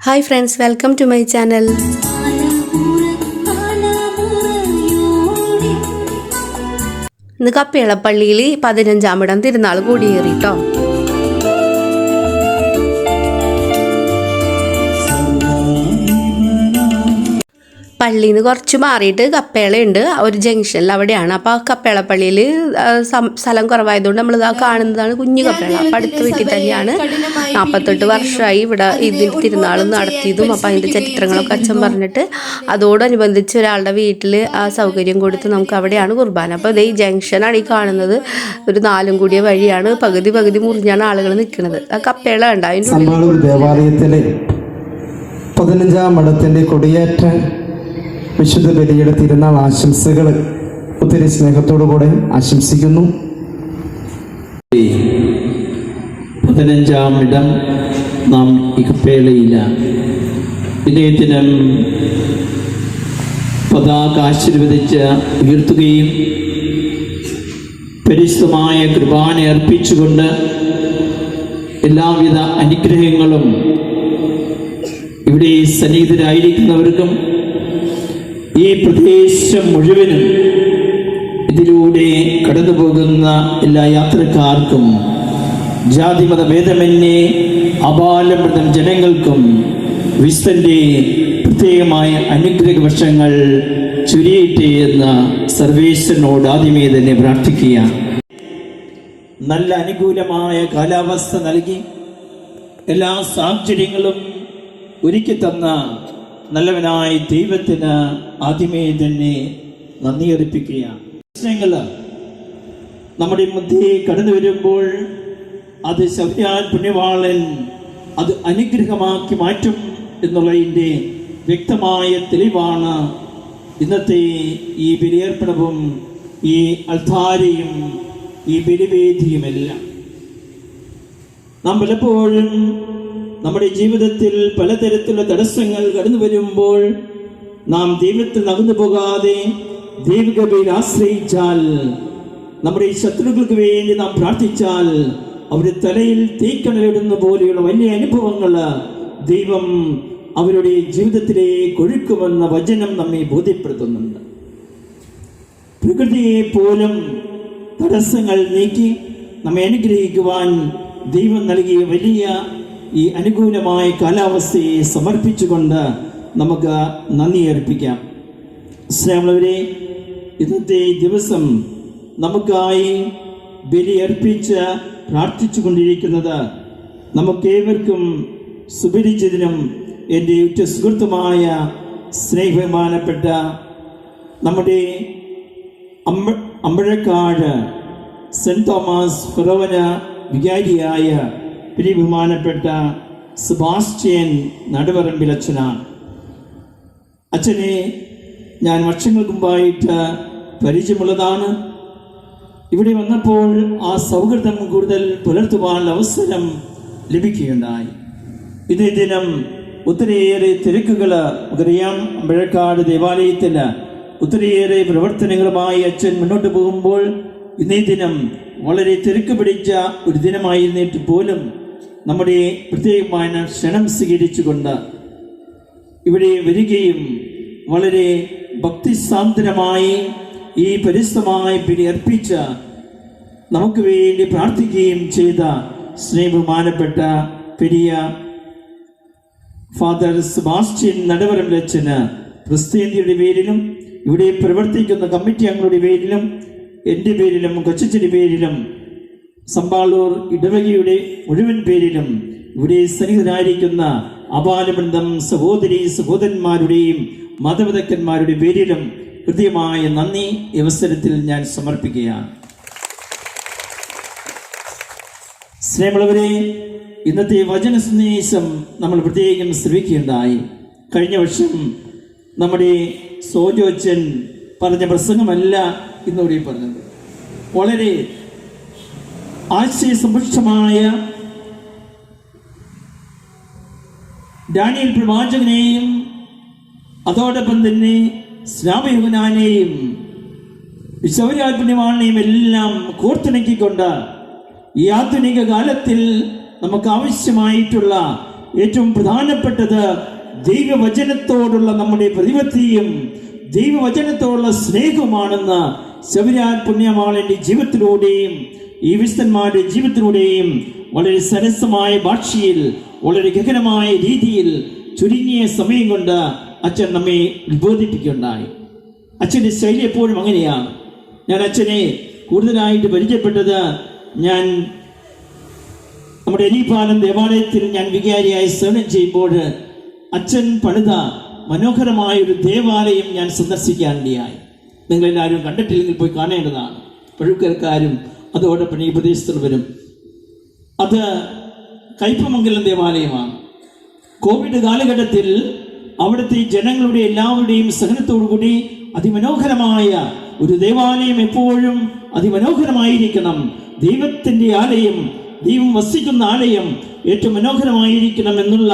Hi friends welcome to my channel. ഇന്ന് കപ്പേളപ്പള്ളിയിൽ പതിനഞ്ചാം ഇടം തിരുനാൾ കൂടിയേറി പള്ളിയിൽ നിന്ന് കുറച്ച് മാറിയിട്ട് കപ്പേളയുണ്ട് ആ ഒരു ജംഗ്ഷനിൽ അവിടെയാണ്. അപ്പോൾ ആ കപ്പേളപ്പള്ളിയിൽ സ്ഥലം കുറവായതുകൊണ്ട് നമ്മൾ ഇതാ കാണുന്നതാണ് കുഞ്ഞു കപ്പേള. അപ്പം അടുത്ത വീട്ടിൽ തന്നെയാണ് നാൽപ്പത്തെട്ട് വർഷമായി ഇവിടെ ഇതിൽ തിരുനാൾ നടത്തിയതും. അപ്പം അതിന്റെ ചരിത്രങ്ങളൊക്കെ അച്ഛൻ പറഞ്ഞിട്ട് അതോടനുബന്ധിച്ച് ഒരാളുടെ വീട്ടിൽ ആ സൗകര്യം കൊടുത്ത് നമുക്ക് അവിടെയാണ് കുർബാന. അപ്പോൾ ഇതേ ഈ ജംഗ്ഷനാണ് ഈ കാണുന്നത്. ഒരു നാലും കൂടിയ വഴിയാണ് പകുതി പകുതി മുറിഞ്ഞാണ് ആളുകൾ നിൽക്കുന്നത് ആ കപ്പേള ഉണ്ടായിരുന്നു ദേവാലയത്തിലെ പതിനഞ്ചാം മഠത്തിന്റെ കൊടിയേറ്റ. വിശുദ്ധ ബലിയുടെ തിരുനാൾ ആശംസകൾ ഒത്തിരി സ്നേഹത്തോടു കൂടെ ആശംസിക്കുന്നു. പതിനഞ്ചാം ഇടം നാം ഇക്കപ്പേളയില്ല ഇദ്ദേഹത്തിനും പതാക ആശീർവദിച്ച് ഉയർത്തുകയും പരിശുദ്ധമായ കൃപാന അർപ്പിച്ചുകൊണ്ട് എല്ലാവിധ അനുഗ്രഹങ്ങളും ഇവിടെ സന്നിഹിതരായിരിക്കുന്നവർക്കും ഈ പ്രദേശം മുഴുവനും ഇതിലൂടെ കടന്നു പോകുന്ന എല്ലാ യാത്രക്കാർക്കും ജാതിമത ഭേദമന്യേ അപാലമൃതം ജനങ്ങൾക്കും വിശ്വന്റെ പ്രത്യേകമായ അനുഗ്രഹ വർഷങ്ങൾ ചുരിയട്ടെ എന്ന സർവേശ്വരനോട് ആദ്യമേ തന്നെ പ്രാർത്ഥിക്കുക നല്ല അനുകൂലമായ കാലാവസ്ഥ നൽകി എല്ലാ സാഹചര്യങ്ങളും ഒരുക്കി തന്ന നല്ലവനായ ദൈവത്തിന് ആദ്യമേ തന്നെ നന്ദി അർപ്പിക്കുകയാണ്. പ്രശ്നങ്ങൾ നമ്മുടെ മധ്യയെ കടന്നു വരുമ്പോൾ അത് സഭയാൽ പുണ്യവാളൻ അത് അനുഗ്രഹമാക്കി മാറ്റും എന്നുള്ളതിന്റെ വ്യക്തമായ തെളിവാണ് ഇന്നത്തെ ഈ ബലിയർപ്പണവും ഈ അൾധാരയും ഈ ബലിവേദിയുമെല്ലാം. നാം പലപ്പോഴും നമ്മുടെ ജീവിതത്തിൽ പലതരത്തിലുള്ള തടസ്സങ്ങൾ കടന്നു വരുമ്പോൾ നാം ദൈവത്തിൽ നകന്നു പോകാതെ ദൈവികതയിൽ ആശ്രയിച്ചാൽ നമ്മുടെ ഈ ശത്രുക്കൾക്ക് വേണ്ടി നാം പ്രാർത്ഥിച്ചാൽ അവരുടെ തലയിൽ തീക്കണലിടുന്ന പോലെയുള്ള വലിയ അനുഭവങ്ങൾ ദൈവം അവരുടെ ജീവിതത്തിലേക്ക് ഒഴുക്കുമെന്ന വചനം നമ്മെ ബോധ്യപ്പെടുത്തുന്നുണ്ട്. പ്രകൃതിയെ പോലും തടസ്സങ്ങൾ നീക്കി നമ്മെ അനുഗ്രഹിക്കുവാൻ ദൈവം നൽകിയ വലിയ ഈ അനുകൂലമായ കാലാവസ്ഥയെ സമർപ്പിച്ചുകൊണ്ട് നമുക്ക് നന്ദി അർപ്പിക്കാം. സ്നേഹമുള്ളവരെ ഇന്നത്തെ ദിവസം നമുക്കായി ബലിയർപ്പിച്ച് പ്രാർത്ഥിച്ചു കൊണ്ടിരിക്കുന്നത് നമുക്കേവർക്കും സുപരിചിതനും എന്റെ ഉറ്റ സുഹൃത്തുമായ സ്നേഹമാനപ്പെട്ട നമ്മുടെ അമ്പ അമ്പഴക്കാട് സെന്റ് തോമസ് ഫിറോവന വികാരിയായ പ്രിയ ബഹുമാനപ്പെട്ട സെബാസ്റ്റ്യൻ നടുവറമ്പിൽ അച്ഛനാണ് അച്ഛനെ ഞാൻ വർഷങ്ങൾക്ക് മുമ്പായിട്ട് പരിചയമുള്ളതാണ്. ഇവിടെ വന്നപ്പോൾ ആ സൗഹൃദം കൂടുതൽ പുലർത്തുവാനുള്ള അവസരം ലഭിക്കുകയുണ്ടായി. ഇതേ ദിനം ഒത്തിരിയേറെ തിരക്കുകൾ നമുക്കറിയാം അമ്പഴക്കാട് ദേവാലയത്തിൽ ഒത്തിരിയേറെ പ്രവർത്തനങ്ങളുമായി അച്ഛൻ മുന്നോട്ട് പോകുമ്പോൾ ഇന്നേ ദിനം വളരെ തിരക്ക് പിടിച്ച ഒരു ദിനമായിരുന്നിട്ട് പോലും നമ്മുടെ പ്രത്യേകമായ ക്ഷണം സ്വീകരിച്ചുകൊണ്ട് ഇവിടെ വരികയും വളരെ ഭക്തിസാന്ദ്രമായി ഈ പരിസ്ഥമായി പിടി അർപ്പിച്ച നമുക്ക് വേണ്ടി പ്രാർത്ഥിക്കുകയും ചെയ്ത സ്നേഹമാനപ്പെട്ട പെരിയ ഫാദർ സെബാസ്റ്റ്യൻ നടവരം ലച്ചന് ക്രിസ്ത്യാനിയുടെ പേരിലും ഇവിടെ പ്രവർത്തിക്കുന്ന കമ്മിറ്റി അംഗങ്ങളുടെ പേരിലും എന്റെ പേരിലും കൊച്ചച്ചിന്റെ പേരിലും സമ്പാളൂർ ഇടവകയുടെ മുഴുവൻ പേരിലും ഇവിടെ സന്നിഹിതരായിരിക്കുന്ന അപാലബന്ധം സഹോദരി സഹോദരന്മാരുടെയും മതവിദഗ്ധന്മാരുടെ പേരിലും കൃത്യമായ നന്ദി അവസരത്തിൽ ഞാൻ സമർപ്പിക്കുകയാണ്. സ്നേഹമുള്ളവരെ ഇന്നത്തെ വചന സന്ദേശം നമ്മൾ പ്രത്യേകം ശ്രമിക്കുകയുണ്ടായി കഴിഞ്ഞ വർഷം നമ്മുടെ സോജോച്ചൻ പറഞ്ഞ പ്രസംഗമല്ല ഇന്നിവിടെ പറഞ്ഞത്. വളരെ ആശയസമ്പുഷ്ടമായ ഡാനിയൽ പ്രവാചകനെയും അതോടൊപ്പം തന്നെ സ്നാപയുഗനാനെയും വിശ്വരാത്മന്യമാണെയും എല്ലാം കോർത്തിണക്കിക്കൊണ്ട് ഈ ആധുനിക കാലത്തിൽ നമുക്ക് ആവശ്യമായിട്ടുള്ള ഏറ്റവും പ്രധാനപ്പെട്ടത് ദൈവവചനത്തോടുള്ള നമ്മുടെ പ്രതിപത്തിയും ദൈവവചനത്തോടുള്ള സ്നേഹവുമാണെന്ന് ശബരിയാൽ പുണ്യമാളിന്റെ ജീവിതത്തിലൂടെയും ഈ വിശുദ്ധന്മാരുടെ ജീവിതത്തിലൂടെയും വളരെ സരസമായ ഭാഷയിൽ വളരെ ഗഹനമായ രീതിയിൽ ചുരുങ്ങിയ സമയം കൊണ്ട് അച്ഛൻ നമ്മെ ഉത്ബോധിപ്പിക്കുകയുണ്ടായി അച്ഛന്റെ ശൈലി എപ്പോഴും അങ്ങനെയാണ്. ഞാൻ അച്ഛനെ കൂടുതലായിട്ട് പരിചയപ്പെട്ടത് ഞാൻ നമ്മുടെ എലിപാലം ദേവാലയത്തിൽ ഞാൻ വികാരിയായി സേവനം ചെയ്യുമ്പോൾ അച്ഛൻ പണിത മനോഹരമായ ഒരു ദേവാലയം ഞാൻ സന്ദർശിക്കാനിടയായി നിങ്ങളെല്ലാവരും കണ്ടിട്ടില്ലെങ്കിൽ പോയി കാണേണ്ടതാണ്. പഴുക്കരക്കാരും അതോടൊപ്പം ഈ പ്രദേശത്തിൽ വരും. അത് കൈപ്പമംഗലം ദേവാലയമാണ്. കോവിഡ് കാലഘട്ടത്തിൽ അവിടുത്തെ ജനങ്ങളുടെ എല്ലാവരുടെയും സഹനത്തോടുകൂടി അതിമനോഹരമായ ഒരു ദേവാലയം എപ്പോഴും അതിമനോഹരമായിരിക്കണം. ദൈവത്തിന്റെ ആലയം ദൈവം വസിക്കുന്ന ആലയം ഏറ്റവും മനോഹരമായിരിക്കണം എന്നുള്ള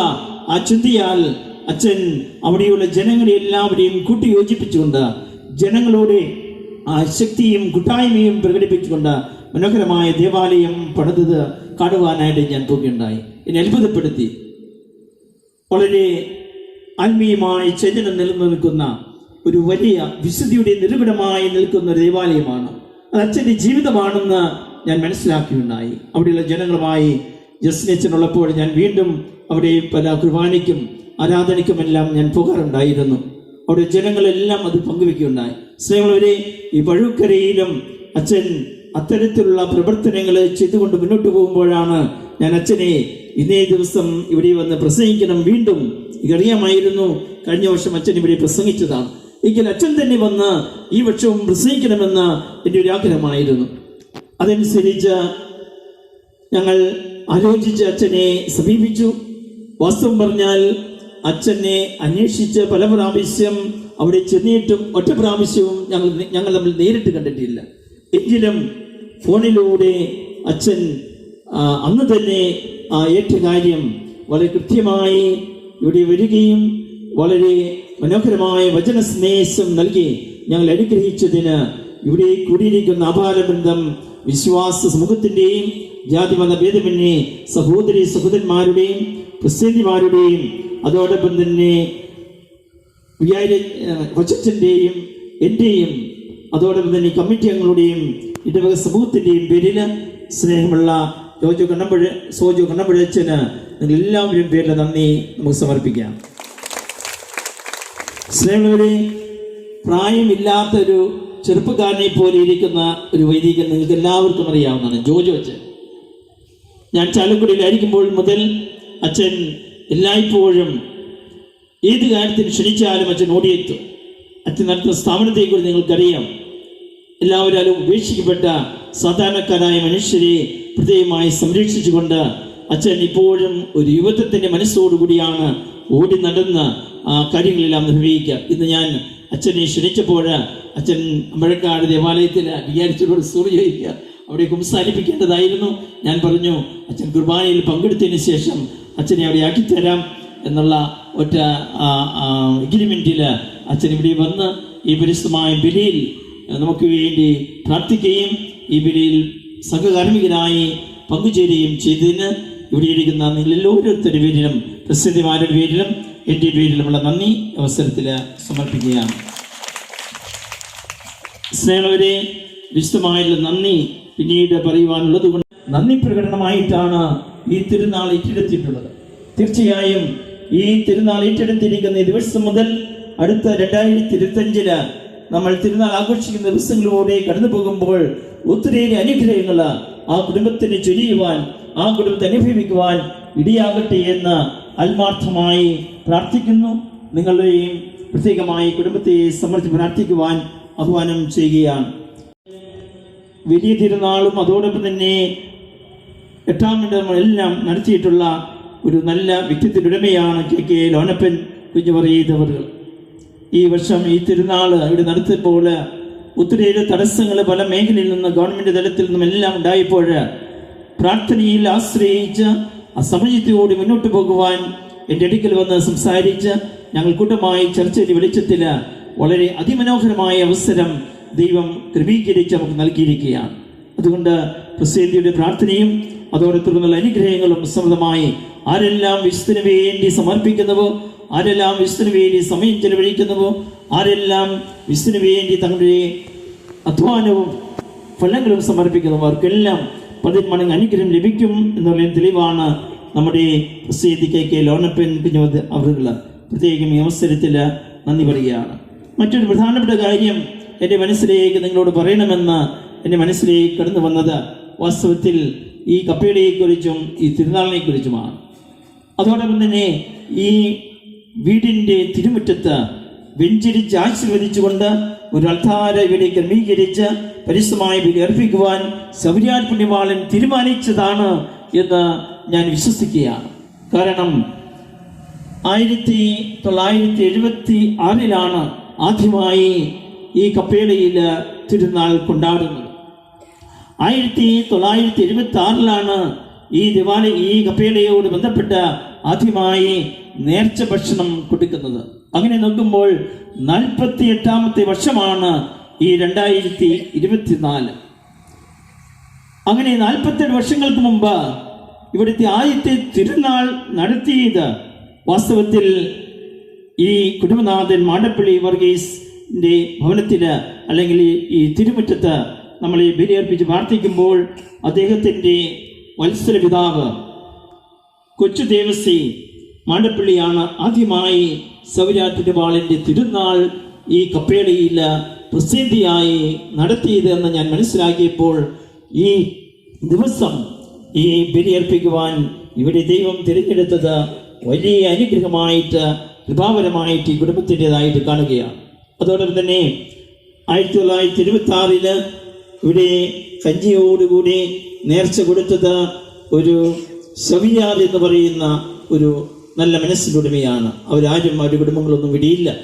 ആ ചിന്തയാൽ അച്ഛൻ അവിടെയുള്ള ജനങ്ങളെ എല്ലാവരെയും കൂട്ടിയോജിപ്പിച്ചുകൊണ്ട് ജനങ്ങളോട് ആ ശക്തിയും കൂട്ടായ്മയും പ്രകടിപ്പിച്ചുകൊണ്ട് മനോഹരമായ ദേവാലയം പണിതത് കാണുവാനായിട്ട് ഞാൻ പോകുകയുണ്ടായി എന്നെ അത്ഭുതപ്പെടുത്തി. വളരെ ആത്മീയമായി ചൈതന്യം നിലനിൽക്കുന്ന ഒരു വലിയ വിശുദ്ധിയുടെ നിരൂപണമായി നിൽക്കുന്ന ഒരു ദേവാലയമാണ്. അത് അച്ഛന്റെ ജീവിതമാണെന്ന് ഞാൻ മനസ്സിലാക്കിയുണ്ടായി. അവിടെയുള്ള ജനങ്ങളുമായി ജസ്നച്ചനുള്ളപ്പോൾ ഞാൻ വീണ്ടും അവിടെ പല കുർബാനയ്ക്കും ആരാധനയ്ക്കുമെല്ലാം ഞാൻ പോകാറുണ്ടായിരുന്നു. അവിടെ ജനങ്ങളെല്ലാം അത് പങ്കുവെക്കുകയുണ്ടായി. സ്നേഹമുള്ളവരെ ഈ വഴുക്കരയിലും അച്ഛൻ അത്തരത്തിലുള്ള പ്രവർത്തനങ്ങൾ ചെയ്തുകൊണ്ട് മുന്നോട്ട് പോകുമ്പോഴാണ് ഞാൻ അച്ഛനെ ഇന്നേ ദിവസം ഇവിടെ വന്ന് പ്രസംഗിക്കണം വീണ്ടും എനിക്കറിയാമായിരുന്നു കഴിഞ്ഞ വർഷം അച്ഛൻ ഇവിടെ പ്രസംഗിച്ചതാണ്. എങ്കിൽ അച്ഛൻ തന്നെ വന്ന് ഈ വർഷവും പ്രസംഗിക്കണമെന്ന് എന്റെ ഒരു ആഗ്രഹമായിരുന്നു. അതനുസരിച്ച് ഞങ്ങൾ ആലോചിച്ച് അച്ഛനെ സമീപിച്ചു. വാസ്തവം പറഞ്ഞാൽ അച്ഛനെ അന്വേഷിച്ച് പല പ്രാവശ്യം അവിടെ ചെന്നിട്ടും ഒറ്റ പ്രാവശ്യവും ഞങ്ങൾ ഞങ്ങൾ തമ്മിൽ നേരിട്ട് കണ്ടിട്ടില്ല. എങ്കിലും ഫോണിലൂടെ അച്ഛൻ അന്ന് തന്നെ ആ ഏറ്റ കാര്യം വളരെ കൃത്യമായി ഇവിടെ വരികയും വളരെ മനോഹരമായ വചന സ്നേഹം നൽകി ഞങ്ങൾ അനുഗ്രഹിച്ചതിന് ഇവിടെ കൂടിയിരിക്കുന്ന അപാര ബന്ധം വിശ്വാസ സമൂഹത്തിന്റെയും ജാതിമത ഭേദമന്യേ സഹോദരി സഹോദരന്മാരുടെയും ക്രിസ്ത്യാനിമാരുടെയും അതോടൊപ്പം തന്നെ വികാര കൊച്ചച്ഛന്റെയും എന്റെയും അതോടൊപ്പം തന്നെ കമ്മിറ്റി അംഗങ്ങളുടെയും ഇടവക സമൂഹത്തിന്റെയും പേരിൽ സ്നേഹമുള്ള ജോജു കണ്ണമ്പുഴ സോജു കണ്ണമ്പുഴച്ചന് നിങ്ങൾ എല്ലാവരും പേരിൽ നന്ദി നമുക്ക് സമർപ്പിക്കാം. സ്നേഹമുള്ളവരെ പ്രായമില്ലാത്തൊരു ചെറുപ്പക്കാരനെ പോലെ ഇരിക്കുന്ന ഒരു വൈദികൻ നിങ്ങൾക്ക് എല്ലാവർക്കും അറിയാവുന്നതാണ് ജോജു അച്ഛൻ. ഞാൻ ചാലക്കുടിയിലായിരിക്കുമ്പോൾ മുതൽ അച്ഛൻ എല്ലായ്പ്പോഴും ഏത് കാര്യത്തിന് ക്ഷണിച്ചാലും അച്ഛൻ ഓടിയെത്തും. അച്ഛൻ നടത്തുന്ന സ്ഥാപനത്തെക്കുറിച്ച് നിങ്ങൾക്കറിയാം. എല്ലാവരും ഉപേക്ഷിക്കപ്പെട്ട സാധാരണക്കാരായ മനുഷ്യരെ പ്രത്യേകമായി സംരക്ഷിച്ചുകൊണ്ട് അച്ഛൻ ഇപ്പോഴും ഒരു യുവത്വത്തിന്റെ മനസ്സോടുകൂടിയാണ് ഓടി നടന്ന ആ കാര്യങ്ങളെല്ലാം നിർവഹിക്കുക ഇന്ന് ഞാൻ അച്ഛനെ ക്ഷണിച്ചപ്പോൾ അച്ഛൻ അമ്പഴക്കാട് ദേവാലയത്തിൽ വിചാരിച്ചതോട് സൂറി ചോദിക്കുക. അവിടെ കുംസാരിപ്പിക്കേണ്ടതായിരുന്നു ഞാൻ പറഞ്ഞു അച്ഛൻ കുർബാനയിൽ പങ്കെടുത്തതിന് ശേഷം അച്ഛനെ അവിടെ ആക്കിത്തരാം എന്നുള്ള ഒറ്റ എഗ്രിമെന്റിൽ അച്ഛൻ ഇവിടെ വന്ന് ഈ പരിശുദ്ധമായ ബലിയിൽ നമുക്ക് വേണ്ടി പ്രാർത്ഥിക്കുകയും ഈ ബലിയിൽ സംഘകാർമ്മികനായി പങ്കുചേരുകയും ചെയ്തതിന് ഇവിടെ ഇരിക്കുന്ന ഓരോരുത്തരുടെ പേരിലും പ്രസിദ്ധിമാരുടെ പേരിലും എന്റെ പേരിലുമുള്ള നന്ദി അവസരത്തിൽ സമർപ്പിക്കുകയാണ്. സ്നേഹവരെ വിശദമായുള്ള നന്ദി പിന്നീട് പറയുവാനുള്ളത് കൊണ്ട് നന്ദി പ്രകടനമായിട്ടാണ് ഈ തിരുനാൾ ഏറ്റെടുത്തിട്ടുള്ളത്. തീർച്ചയായും ഈ തിരുനാൾ ഏറ്റെടുത്തിരിക്കുന്ന ദിവസം മുതൽ അടുത്ത രണ്ടായിരത്തി ഇരുപത്തഞ്ചിന് നമ്മൾ തിരുനാൾ ആഘോഷിക്കുന്ന ദിവസങ്ങളിലൂടെ കടന്നു പോകുമ്പോൾ ഒത്തിരിയേറെ അനുഗ്രഹങ്ങൾ ആ കുടുംബത്തിന് ചൊരിയുവാൻ ആ കുടുംബത്തെ അനുഭവിക്കുവാൻ ഇടിയാകട്ടെ എന്ന് ആത്മാർത്ഥമായി പ്രാർത്ഥിക്കുന്നു. നിങ്ങളുടെയും പ്രത്യേകമായി കുടുംബത്തെ സമർപ്പിച്ച് പ്രാർത്ഥിക്കുവാൻ ആഹ്വാനം ചെയ്യുകയാണ്. വലിയ തിരുനാളും അതോടൊപ്പം തന്നെ എട്ടാം എല്ലാം നടത്തിയിട്ടുള്ള ഒരു നല്ല വ്യക്തിത്വത്തിനുടമയാണ് കെ കെ ലോനപ്പൻ കുഞ്ഞുപറയുന്നവർ ഈ വർഷം ഈ തിരുനാൾ ഇവിടെ നടത്തിയപ്പോൾ ഒത്തിരിയേറെ തടസ്സങ്ങൾ പല മേഖലയിൽ നിന്ന് ഗവൺമെന്റ് തലത്തിൽ നിന്നും എല്ലാം ഉണ്ടായപ്പോൾ പ്രാർത്ഥനയിൽ ആശ്രയിച്ച് ആ സമയത്തോടെ മുന്നോട്ട് പോകുവാൻ എന്റെ അടുക്കൽ വന്ന് സംസാരിച്ച് ഞങ്ങൾ കൂട്ടമായി ചർച്ചയുടെ വെളിച്ചത്തിൽ വളരെ അതിമനോഹരമായ അവസരം ദൈവം ക്രമീകരിച്ച് നമുക്ക് നൽകിയിരിക്കുകയാണ്. അതുകൊണ്ട് പ്രസിദ്ധിയുടെ പ്രാർത്ഥനയും അതോടെ തുടർന്നുള്ള അനുഗ്രഹങ്ങളും സമൃദ്ധമായി ആരെല്ലാം വിശുദ്ധന് വേണ്ടി സമർപ്പിക്കുന്നുവോ ആരെല്ലാം വിശുദ്ധന് വേണ്ടി സമയം ചെലവഴിക്കുന്നുവോ ആരെല്ലാം വിശുദ്ധന് വേണ്ടി തങ്ങളുടെ അധ്വാനവും ഫലങ്ങളും സമർപ്പിക്കുന്നവർക്കെല്ലാം പതിന്മടങ്ങ് അനുഗ്രഹം ലഭിക്കും എന്നുള്ള തെളിവാണ് നമ്മുടെ പ്രസിദ്ധിക്ക് ലോണപ്പൻ കുഞ്ഞുമത് അവരുകൾ പ്രത്യേകം ഈ അവസരത്തിൽ നന്ദി പറയുകയാണ്. മറ്റൊരു പ്രധാനപ്പെട്ട കാര്യം എന്റെ മനസ്സിലേക്ക് നിങ്ങളോട് പറയണമെന്ന് എന്റെ മനസ്സിലേക്ക് കടന്നു വന്നത് വാസ്തവത്തിൽ ഈ കപ്പയുടെയെക്കുറിച്ചും ഈ തിരുനാളിനെക്കുറിച്ചുമാണ്. അതോടൊപ്പം തന്നെ ഈ വീടിന്റെ തിരുമുറ്റത്ത് വെഞ്ചരിച്ച് ആശീർവദിച്ചുകൊണ്ട് ഒരു അൾത്താര ഇവിടെ ക്രമീകരിച്ച് പരിശുദ്ധമായ ബലി അർപ്പിക്കുവാൻ സൗര്യാൻ പുണ്യമാളൻ തീരുമാനിച്ചതാണ് എന്ന് ഞാൻ വിശ്വസിക്കുകയാണ്. കാരണം ആയിരത്തി തൊള്ളായിരത്തി എഴുപത്തി ആറിലാണ് ആദ്യമായി ഈ കപ്പേളയിൽ തിരുനാൾ കൊണ്ടാടുന്നത്. ആയിരത്തി തൊള്ളായിരത്തി എഴുപത്തി ആറിലാണ് ഈ ദിവാലി ഈ കപ്പേളയോട് ബന്ധപ്പെട്ട് ആദ്യമായി നേർച്ച ഭക്ഷണം കൊടുക്കുന്നത്. അങ്ങനെ നോക്കുമ്പോൾ നാൽപ്പത്തി എട്ടാമത്തെ വർഷമാണ് ഈ രണ്ടായിരത്തി ഇരുപത്തിനാല് അങ്ങനെ നാൽപ്പത്തെട്ട് വർഷങ്ങൾക്ക് മുമ്പ് ഇവിടുത്തെ ആദ്യത്തെ തിരുനാൾ നടത്തിയത് വാസ്തവത്തിൽ ഈ കുടുംബനാഥൻ മാടപ്പള്ളി വർഗീസിന്റെ ഭവനത്തിൽ അല്ലെങ്കിൽ ഈ തിരുമുറ്റത്ത് നമ്മൾ ഈ ബലിയർപ്പിച്ച് പ്രാർത്ഥിക്കുമ്പോൾ അദ്ദേഹത്തിന്റെ വത്സര പിതാവ് കൊച്ചു ദേവസി മാണ്ടപ്പള്ളിയാണ് ആദ്യമായി സൗരാറ്റുപാളിന്റെ തിരുനാൾ ഈ കപ്പേളയിൽ പ്രസിദ്ധിയായി നടത്തിയത് എന്ന് ഞാൻ മനസ്സിലാക്കിയപ്പോൾ ഈ ദിവസം ഈ ബലിയർപ്പിക്കുവാൻ ഇവിടെ ദൈവം തിരഞ്ഞെടുത്തത് വലിയ അനുഗ്രഹമായിട്ട് കൃപാപരമായിട്ട് ഈ കുടുംബത്തിന്റെതായിട്ട് കാണുകയാണ്. അതോടൊപ്പം തന്നെ ആയിരത്തി തൊള്ളായിരത്തി ഇരുപത്തി ആറിൽ ഇവിടെ കഞ്ചിയോടുകൂടി നേർച്ച കൊടുത്തത് ഒരു സവിയാർ എന്ന് പറയുന്ന ഒരു നല്ല മനസ്സിനുടമയാണ് അവരാരും അവരുടെ കുടുംബങ്ങളൊന്നും വിടിയില്ല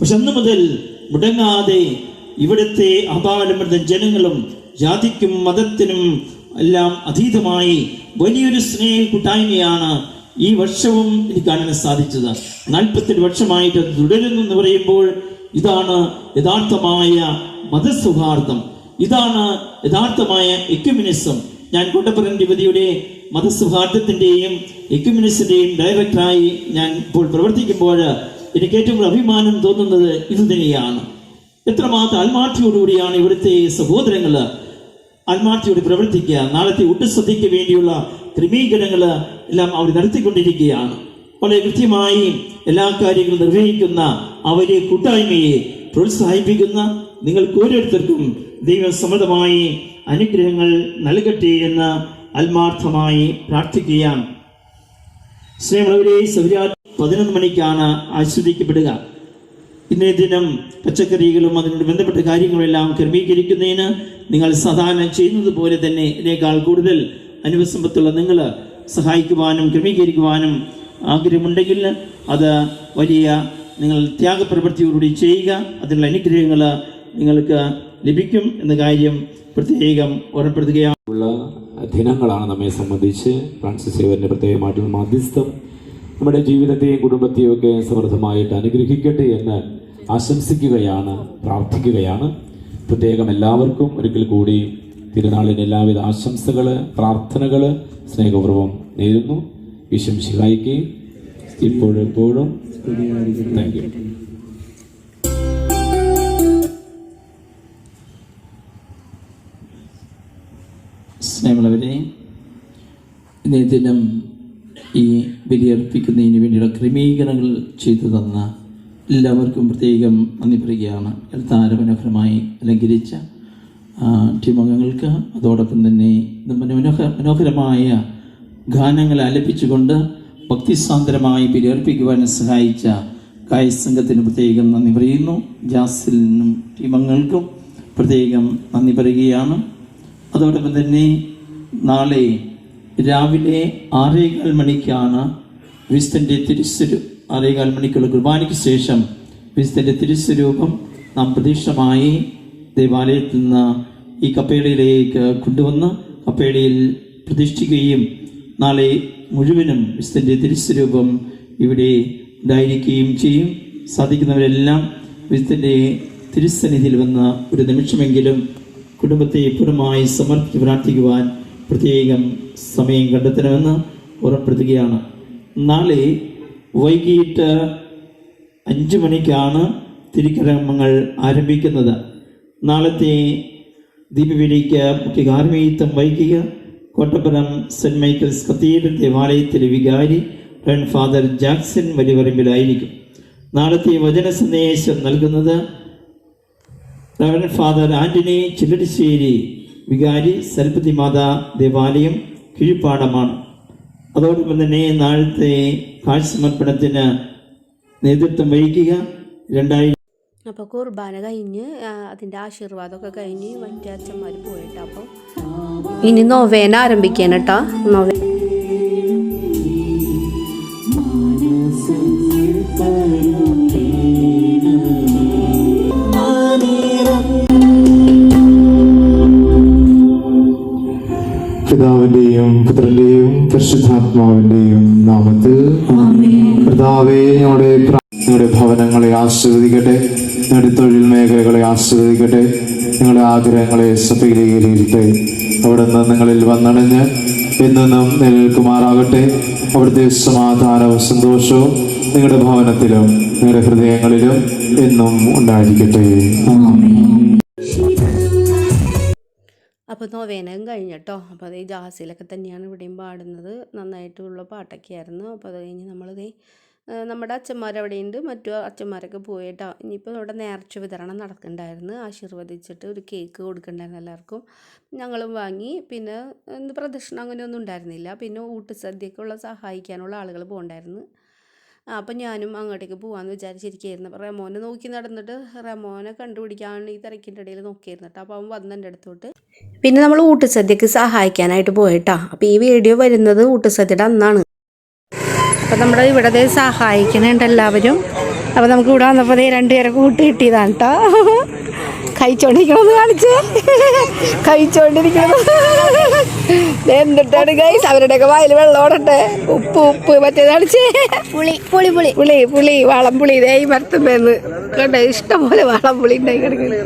പക്ഷെ അന്ന് മുതൽ മുടങ്ങാതെ ഇവിടുത്തെ അപാലമൃത ജനങ്ങളും ജാതിക്കും മതത്തിനും എല്ലാം അതീതമായി വലിയൊരു സ്നേഹ കൂട്ടായ്മയാണ് ഈ വർഷവും എനിക്ക് കാണാൻ സാധിച്ചത്. നാൽപ്പത്തെട്ട് വർഷമായിട്ട് തുടരുന്നു എന്ന് പറയുമ്പോൾ ഇതാണ് യഥാർത്ഥമായ മതസൗഹാർദ്ദം. ഇതാണ് യഥാർത്ഥമായ എക്യുമിനിസം. ഞാൻ കോട്ടപ്പുറം യുവതിയുടെ മതസൗഹാർദ്ദത്തിന്റെയും എക്യുമിനിസിന്റെയും ഡയറക്ടറായി ഞാൻ ഇപ്പോൾ പ്രവർത്തിക്കുമ്പോൾ എനിക്ക് ഏറ്റവും അഭിമാനം തോന്നുന്നത് ഇത് തന്നെയാണ് എത്രമാത്രം ആത്മാർത്ഥിയോടുകൂടിയാണ് ഇവിടുത്തെ സഹോദരങ്ങൾ ആത്മാർത്ഥിയോട് പ്രവർത്തിക്കുക. നാളത്തെ ഒട്ടുശ്രദ്ധയ്ക്ക് വേണ്ടിയുള്ള ക്രമീകരണങ്ങൾ എല്ലാം അവർ നടത്തിക്കൊണ്ടിരിക്കുകയാണ്. വളരെ കൃത്യമായി എല്ലാ കാര്യങ്ങളും നിർവഹിക്കുന്ന അവരെ കൂട്ടായ്മയെ പ്രോത്സാഹിപ്പിക്കുന്ന നിങ്ങൾക്ക് ഓരോരുത്തർക്കും ദൈവസമ്മതമായി അനുഗ്രഹങ്ങൾ നൽകട്ടെ എന്ന് ആത്മാർത്ഥമായി പ്രാർത്ഥിക്കുകയാണ്. സ്നേഹമുള്ളവരെ സൗരാ പതിനൊന്ന് മണിക്കാണ് ആസ്വദിക്കപ്പെടുക. ഇന്നേ ദിനം പച്ചക്കറികളും അതിനോട് ബന്ധപ്പെട്ട കാര്യങ്ങളെല്ലാം ക്രമീകരിക്കുന്നതിന് നിങ്ങൾ സാധാരണ ചെയ്യുന്നത് പോലെ തന്നെ ഇതിനേക്കാൾ കൂടുതൽ അനുഭവസമ്പത്തുള്ള നിങ്ങൾ സഹായിക്കുവാനും ക്രമീകരിക്കുവാനും ആഗ്രഹമുണ്ടെങ്കിൽ അത് വലിയ നിങ്ങൾ ത്യാഗപ്രവൃത്തിയോടുകൂടി ചെയ്യുക. അതിനുള്ള അനുഗ്രഹങ്ങൾ നിങ്ങൾക്ക് ലഭിക്കും എന്ന കാര്യം പ്രത്യേകം ഓർമ്മപ്പെടുത്തുകയാണ്. ഉള്ള ദിനങ്ങളാണ് നമ്മെ സംബന്ധിച്ച് ഫ്രാൻസിസ് സേവന്റെ പ്രത്യേകമായിട്ടുള്ള മധ്യസ്ഥം. നമ്മുടെ ജീവിതത്തെയും കുടുംബത്തെയും ഒക്കെ സമൃദ്ധമായിട്ട് അനുഗ്രഹിക്കട്ടെ എന്ന് ആശംസിക്കുകയാണ് പ്രാർത്ഥിക്കുകയാണ്. പ്രത്യേകം എല്ലാവർക്കും ഒരിക്കൽ കൂടി തിരുനാളിന് എല്ലാവിധ ആശംസകൾ പ്രാർത്ഥനകൾ സ്നേഹപൂർവം നേരുന്നു. വിശംസിക്കുകയും ഇപ്പോഴെപ്പോഴും ഇപ്പോഴും എപ്പോഴും താങ്ക് യു. സ്നേഹമുള്ളവരെ ദിനം ഈ ബലിയർപ്പിക്കുന്നതിന് വേണ്ടിയുള്ള ക്രമീകരണങ്ങൾ ചെയ്തു തന്ന എല്ലാവർക്കും പ്രത്യേകം നന്ദി പറയുകയാണ്. എഴുത്താര മനോഹരമായി അലങ്കരിച്ച ടീമംഗങ്ങൾക്ക് അതോടൊപ്പം തന്നെ മനോഹ മനോഹരമായ ഗാനങ്ങൾ ആലപിച്ചുകൊണ്ട് ഭക്തിസാന്ദ്രമായി ബലിയർപ്പിക്കുവാൻ സഹായിച്ച കായ സംഘത്തിന് പ്രത്യേകം നന്ദി പറയുന്നു. ജാസിലിനും ടീമംഗങ്ങൾക്കും പ്രത്യേകം നന്ദി പറയുകയാണ്. അതോടൊപ്പം തന്നെ നാളെ രാവിലെ ആറേകാൽ മണിക്കാണ് വിസ്തന്റെ തിരുസ്വരു ആറേകാൽ മണിക്കുള്ള കുർബാനയ്ക്ക് ശേഷം വിസ്തന്റെ തിരുസ്വരൂപം നാം പ്രതീക്ഷമായി ദേവാലയത്തിൽ നിന്ന് ഈ കപ്പേളയിലേക്ക് കൊണ്ടുവന്ന് കപ്പേളയിൽ പ്രതിഷ്ഠിക്കുകയും നാളെ മുഴുവനും വിസ്തന്റെ തിരുസ്വരൂപം ഇവിടെ ഉണ്ടായിരിക്കുകയും ചെയ്യും. സാധിക്കുന്നവരെല്ലാം വിസ്തന്റെ തിരുസന്നിധിയിൽ വന്ന ഒരു നിമിഷമെങ്കിലും കുടുംബത്തെ പൂർണമായി സമർപ്പിച്ച് പ്രാർത്ഥിക്കുവാൻ പ്രത്യേകം സമയം കണ്ടെത്തണമെന്ന് ഓർമ്മപ്പെടുത്തുകയാണ് നാളെ വൈകിട്ട് അഞ്ച് മണിക്കാണ് തിരുക്കരമങ്ങൾ ആരംഭിക്കുന്നത്. നാളത്തെ ദീപവേലിക്ക് മുഖ്യ കാർമ്മികത്വം വഹിക്കുക. കോട്ടപ്പുറം സെന്റ് മൈക്കിൾസ് കത്തീഡ്രൽ ദേവാലയത്തിലെ വികാരി റൺ ഫാദർ ജാക്സൺ വലിയവരമ്പിലായിരിക്കും നാളത്തെ വചന സന്ദേശം നൽകുന്നത് റവൻ ഫാദർ ആന്റണി ചില്ലടിശ്ശേരി വികാരി സരസ്വതി മാതാ ദേവാലയം കീഴ്പ്പാടമാണ്. അതോടൊപ്പം തന്നെ നാളത്തെ കാഴ്ച സമർപ്പണത്തിന് നേതൃത്വം വഹിക്കുക. രണ്ടായിരം അപ്പോൾ കുർബാന കഴിഞ്ഞ് അതിന്റെ ആശീർവാദമൊക്കെ കഴിഞ്ഞ് മറ്റേ അച്ഛന്മാർ പോയിട്ടോ അപ്പോൾ ഇനി നോവേന ആരംഭിക്കാൻ കേട്ടോ നൊവേ പരിശുദ്ധാത്മാവിന്റെയും നാമത്തിൽ കർത്താവേ ഞങ്ങളുടെ ഞങ്ങളുടെ ഭവനങ്ങളെ ആശീർവദിക്കട്ടെ. ഞങ്ങളുടെ തൊഴിൽ മേഖലകളെ ആശീർവദിക്കട്ടെ. ഞങ്ങളുടെ ആഗ്രഹങ്ങളെ സഫലീകരിക്കട്ടെ. നിന്ന് നിങ്ങളിൽ വന്നണഞ്ഞ് എന്നും നിലനിൽക്കുമാറാകട്ടെ. അവിടുത്തെ സമാധാനവും സന്തോഷവും നിങ്ങളുടെ ഭവനത്തിലും നിങ്ങളുടെ ഹൃദയങ്ങളിലും എന്നും ഉണ്ടായിരിക്കട്ടെ. അപ്പോൾ നൊവേനയും കഴിഞ്ഞിട്ടോ? അപ്പോൾ അത് ഈ ജാസിലൊക്കെ തന്നെയാണ് ഇവിടെയും പാടുന്നത്. നന്നായിട്ടുള്ള പാട്ടൊക്കെ ആയിരുന്നു. അപ്പോൾ അത് കഴിഞ്ഞ് നമ്മളിത് നമ്മുടെ അച്ഛന്മാരവിടെയുണ്ട്. മറ്റു അച്ഛന്മാരൊക്കെ പോയിട്ടോ. ഇനിയിപ്പോൾ ഇവിടെ നേർച്ച വിതരണം നടക്കുന്നുണ്ടായിരുന്നു ആശീർവദിച്ചിട്ട് ഒരു കേക്ക് കൊടുക്കണ്ടായിരുന്നു എല്ലാവർക്കും. ഞങ്ങളും വാങ്ങി. പിന്നെ എന്ത് പ്രദക്ഷിണം അങ്ങനെയൊന്നും ഉണ്ടായിരുന്നില്ല. പിന്നെ ഊട്ടുസദ്യക്കുള്ള സഹായിക്കാനുള്ള ആളുകൾ പോകണ്ടായിരുന്നു അപ്പം ഞാനും അങ്ങോട്ടേക്ക് പോകാമെന്ന് വിചാരിച്ചിരിക്കുകയായിരുന്നു അപ്പോൾ റെമോനെ നോക്കി നടന്നിട്ട് റെമോനെ കണ്ടുപിടിക്കാൻ ഈ തിരക്കിന്റെ ഇടയിൽ നോക്കിയിരുന്നു കേട്ടോ. അപ്പോൾ അവൻ വന്ന് എന്റെ അടുത്തോട്ട് പിന്നെ നമ്മൾ ഊട്ടുസദ്യക്ക് സഹായിക്കാനായിട്ട് പോയിട്ടാ. അപ്പോൾ ഈ വീഡിയോ വരുന്നത് ഊട്ടുസദ്യയുടെ അന്നാണ്. അപ്പം നമ്മുടെ ഇവിടെ സഹായിക്കുന്നുണ്ട് എല്ലാവരും. അപ്പോൾ നമുക്ക് ഇവിടെ വന്നപ്പോൾ രണ്ടുപേരെ കൂട്ടി കിട്ടിയതാണ് കേട്ടോ. കഴിച്ചോണ്ടിരിക്കണമെന്ന് കാണിച്ചേ. കഴിച്ചോണ്ടിരിക്കണത് എന്തിട്ടാണ് ഗൈസ് അവരുടെയൊക്കെ വായിൽ വെള്ളം ഓടട്ടെ. ഉപ്പ് ഉപ്പ് മറ്റേ കാണിച്ചേ. പുളി പുളി പുളി. പുളി പുളി വാളംപുളി ഇതേ മരത്തുമ്പേന്ന് കണ്ടേ? ഇഷ്ടംപോലെ വളംപുളി ഉണ്ടായി കിടക്കുന്നു